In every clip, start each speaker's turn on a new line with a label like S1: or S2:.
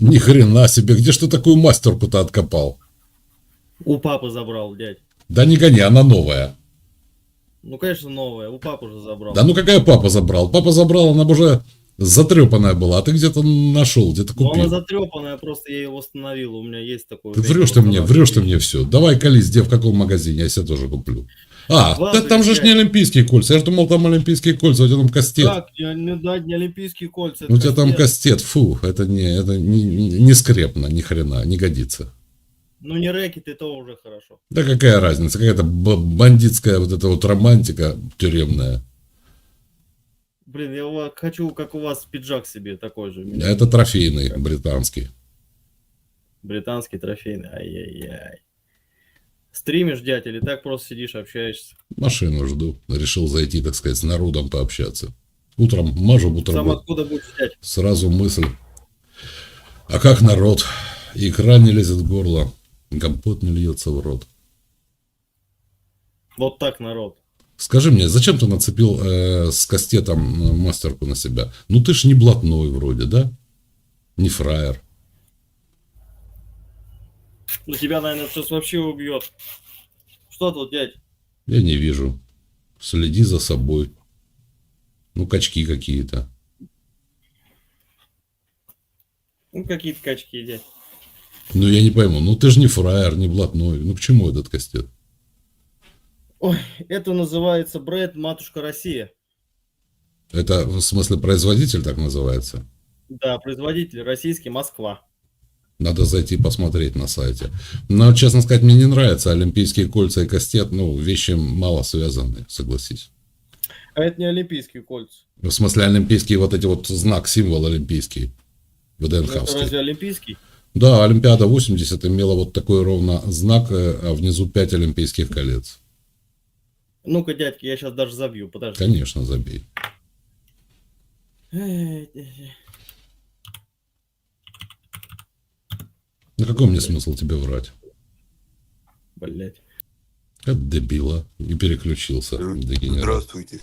S1: Ни хрена себе, где ж ты такую мастерку-то откопал?
S2: У папы забрал, дядь.
S1: Да не гони, она новая.
S2: Ну, конечно, новая. У папы уже забрал.
S1: Да ну какая папа забрал? Папа забрал, она уже затрепанная была, а ты где-то нашел, где-то
S2: Но она
S1: купил.
S2: затрепанная, просто я ее восстановил. У меня есть такой.
S1: Ты врешь ты мне, врешь ты мне все. Давай колись, где в каком магазине, я себе тоже куплю. А, да там же ж не олимпийские кольца. Я же думал, там олимпийские кольца, у тебя там кастет.
S2: Как? Не, да, не олимпийские кольца.
S1: У тебя там
S2: кастет.
S1: фу, это не, это не, не скрепно, ни хрена, не годится.
S2: Ну, не рэкет, это уже хорошо.
S1: Да какая разница, какая-то бандитская вот эта вот романтика тюремная.
S2: Блин, я хочу, как у вас, пиджак себе такой же.
S1: Это трофейный британский.
S2: Британский трофейный. Ай-яй-яй. Стримишь, дядь, или так просто сидишь, общаешься?
S1: Машину жду. Решил зайти, так сказать, с народом пообщаться. Утром мажу
S2: Сам
S1: бутерброд.
S2: откуда будешь, дядь?
S1: Сразу мысль. А как народ? Икра не лезет в горло. Компот не льется в рот.
S2: Вот так, народ.
S1: Скажи мне, зачем ты нацепил э, с кастетом э, мастерку на себя? Ну ты ж не блатной вроде, да? Не фраер.
S2: Ну, тебя, наверное, сейчас вообще убьет. Что тут, дядь?
S1: Я не вижу. Следи за собой. Ну, качки какие-то.
S2: Ну, какие-то качки, дядь.
S1: Ну, я не пойму. Ну, ты же не фраер, не блатной. Ну, к чему этот кастет?
S2: Ой, это называется бренд «Матушка Россия».
S1: Это, в смысле, производитель так называется?
S2: Да, производитель российский Москва.
S1: Надо зайти посмотреть на сайте. Но, честно сказать, мне не нравятся олимпийские кольца и кастет. Ну, вещи мало связаны, согласись.
S2: А это не олимпийские кольца.
S1: В смысле, олимпийский вот эти вот знак, символ олимпийский.
S2: Ну, Это
S1: ВДНХовский.
S2: разве олимпийский?
S1: Да, Олимпиада 80 имела вот такой ровно знак, э, а внизу 5 олимпийских колец.
S2: Ну-ка, дядьки, я сейчас даже забью, подожди.
S1: Конечно, забей. На какой мне смысл тебе врать?
S2: Блять.
S1: От дебила. И переключился. Дегенерат.
S3: Здравствуйте.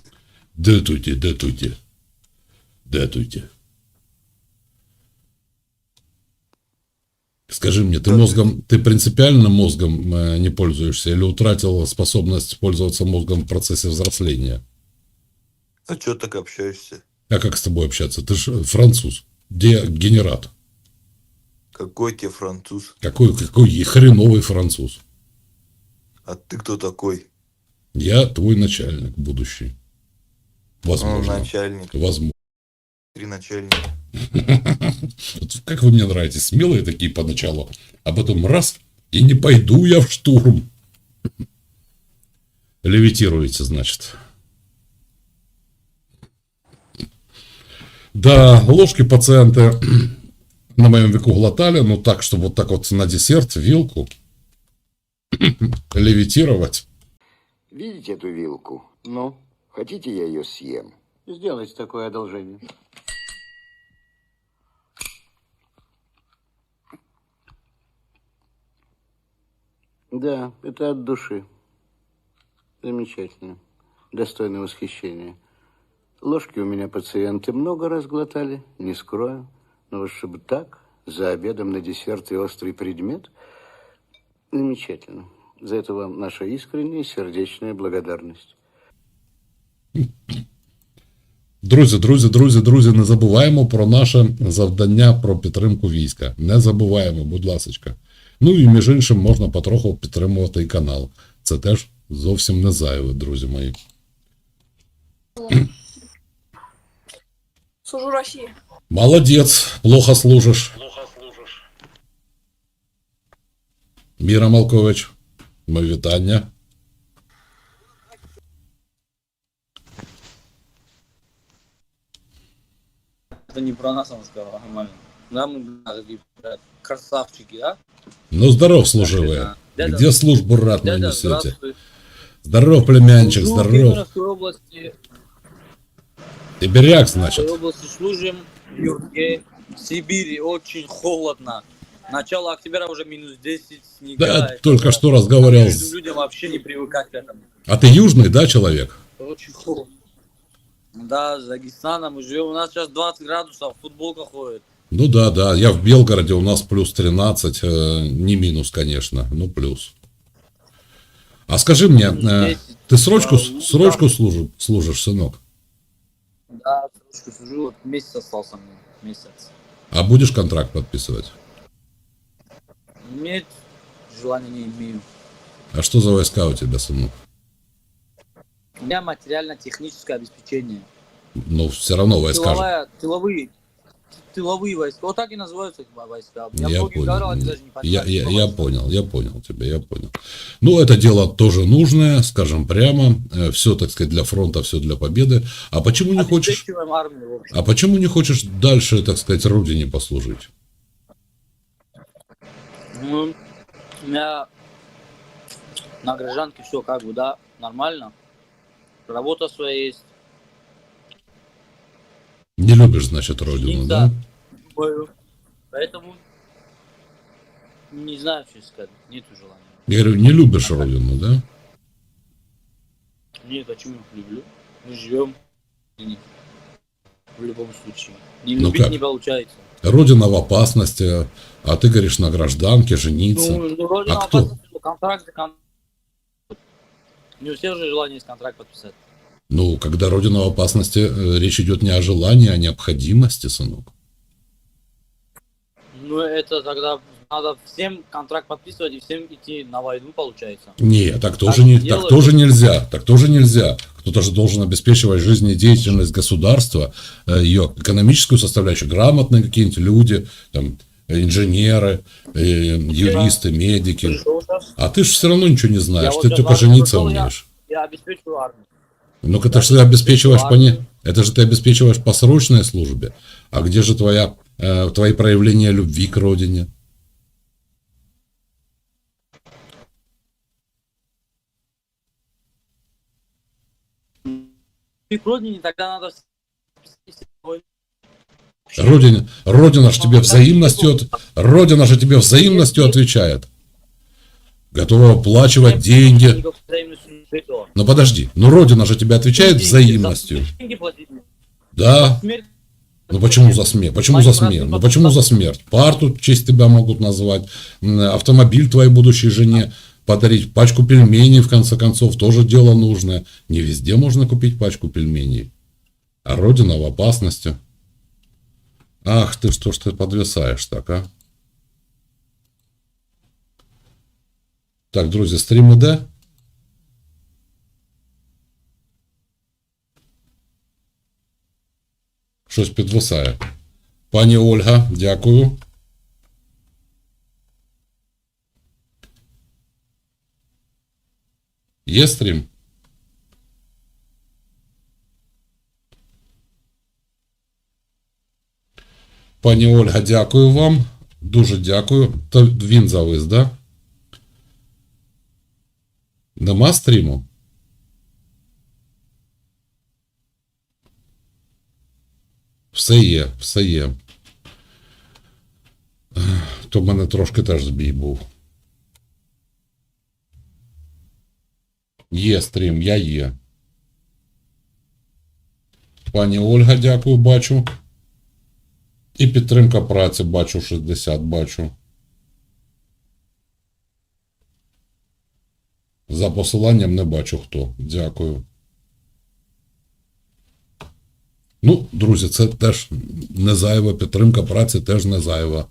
S1: Датуйте, датуйте. Датуйте. Скажи мне, ты мозгом, ты принципиально мозгом э, не пользуешься или утратил способность пользоваться мозгом в процессе взросления?
S3: А чё так общаешься?
S1: А как с тобой общаться? Ты же француз. Дегенерат.
S3: Какой тебе француз?
S1: Какой, какой хреновый француз.
S3: А ты кто такой?
S1: Я твой начальник будущий. Возможно.
S3: начальник.
S1: Возможно.
S3: Три начальника.
S1: Как вы мне нравитесь, смелые такие поначалу, а потом раз, и не пойду я в штурм. Левитируете, значит. Да, ложки пациенты на моем веку глотали, но так, чтобы вот так вот на десерт, вилку, левитировать.
S4: Видите эту вилку?
S5: Ну,
S4: Хотите, я ее съем?
S5: сделайте такое одолжение. Да, это от души. Замечательно. Достойно восхищения. Ложки у меня пациенты много раз глотали, не скрою. Но вот чтобы так, за обедом на десерт и острый предмет, замечательно. За это вам наша искренняя и сердечная благодарность.
S1: Друзі, друзі, друзі, друзі, не забуваємо про наше завдання про підтримку війська. Не забуваємо, будь ласочка. Ну і між іншим можна потроху підтримувати і канал. Це теж зовсім не зайве, друзі мої.
S6: Служу России.
S1: Молодець, плохо служиш. Міра Малкович, моє вітання.
S7: Это не про нас он сказал, а нормально. Да, мы, бля, такие, бля, красавчики, а?
S1: Ну, здоров, служивые.
S7: Дядя,
S1: Где службу ратную
S7: дядя,
S1: несете?
S7: здравствуй.
S1: Здоров, племянчик,
S7: Служу в
S1: здоров.
S7: Кемеровской области,
S1: Сибиряк,
S7: в
S1: значит.
S7: области служим в юрте, в Сибири очень холодно. Начало октября уже минус 10, снега.
S1: Да,
S7: Это
S1: только что разговаривал с...
S7: людям вообще не привыкать к этому.
S1: А ты южный, да, человек?
S7: Очень холодно. Да, с Дагестана мы живем. У нас сейчас 20 градусов, футболка ходит.
S1: Ну да, да. Я в Белгороде, у нас плюс 13. э, не минус, конечно, ну плюс. А скажи мне, э,
S7: Здесь,
S1: ты срочку,
S7: э,
S1: срочку
S7: да.
S1: служишь, служишь, сынок?
S7: Да, срочку служу, вот месяц остался мне, месяц.
S1: А будешь контракт подписывать?
S7: Нет, желания не имею.
S1: А что за войска у тебя, сынок?
S7: У меня материально-техническое обеспечение.
S1: Ну, все равно войска же.
S7: Тыловая, тыловые, тыловые войска. Вот так и называются эти войска. Я,
S1: Я
S7: многим говорил, они
S1: понял.
S7: даже не
S1: Я,
S7: понимают,
S1: я, я
S7: войска.
S1: понял, я понял тебя, я понял. Ну, это дело тоже нужное, скажем прямо. Все, так сказать, для фронта, все для победы. А почему не хочешь?
S7: Армию.
S1: А почему не хочешь дальше, так сказать, родине послужить?
S7: Ну, у меня на гражданке все как бы, да, нормально. Работа своя есть.
S1: Не любишь, значит, родину,
S7: Да.
S1: да?
S7: Поэтому не знаю, что сказать. Нету желания.
S1: Я говорю, не любишь родину, да?
S7: Нет, почему люблю? Мы живем в любом случае. Не
S1: Ну
S7: любить
S1: как?
S7: не получается.
S1: Родина в опасности, а ты говоришь на гражданке, жениться.
S7: Ну, ну, вроде
S1: А кто?
S7: опасности, но контракт за кон- Не у всех же желание есть контракт подписать.
S1: Ну, когда родина в опасности, э, речь идет не о желании, а о необходимости, сынок.
S7: Ну, это тогда надо всем контракт подписывать и всем идти на войну, получается.
S1: Нет, так тоже,
S7: Так
S1: не,
S7: делают.
S1: так тоже нельзя. Так тоже нельзя. Кто-то же должен обеспечивать жизнедеятельность государства, э, ее экономическую составляющую, грамотные какие-нибудь люди, там, инженеры, э, юристы, медики. А ты же все равно ничего не знаешь.
S7: вот
S1: ты
S7: сейчас
S1: только жениться
S7: пришел, я-
S1: умеешь.
S7: я обеспечиваю армию.
S1: Ну-ка, это же ты обеспечиваешь по не... Это же ты обеспечиваешь по срочной службе. А где же твоя, э, твои проявления любви к родине?
S7: И к родине тогда надо...
S1: Родина, Родина же тебе взаимностью, от- Родина же тебе взаимностью отвечает. Готова оплачивать деньги.
S7: Никакой взаимности не требовала.
S1: Но подожди, ну Родина же тебе отвечает
S7: Деньги,
S1: взаимностью.
S7: за Деньги платить.
S1: Да.
S7: Смерть.
S1: Ну почему за смерть? Почему за смерть? Ну почему за смерть? Парту в честь тебя могут назвать, м, автомобиль твоей будущей жене подарить, пачку пельменей, в конце концов, тоже дело нужное. Не везде можно купить пачку пельменей. А Родина в опасности. Ах ты, что ж ты подвисаешь так, а? Так, друзі, стрім іде? Щось підвисає. Пані Ольга, дякую. Є стрім? Пані Ольга, дякую вам. Дуже дякую. То він завис, да? Нема стріму? Все є, все є. То в мене трошки теж збій був. Є стрім, я є. Пані Ольга, дякую, бачу. І підтримка праці бачу 60, бачу. За посиланням не бачу хто. Дякую. Ну, друзі, це теж не зайва. Підтримка праці теж не зайва.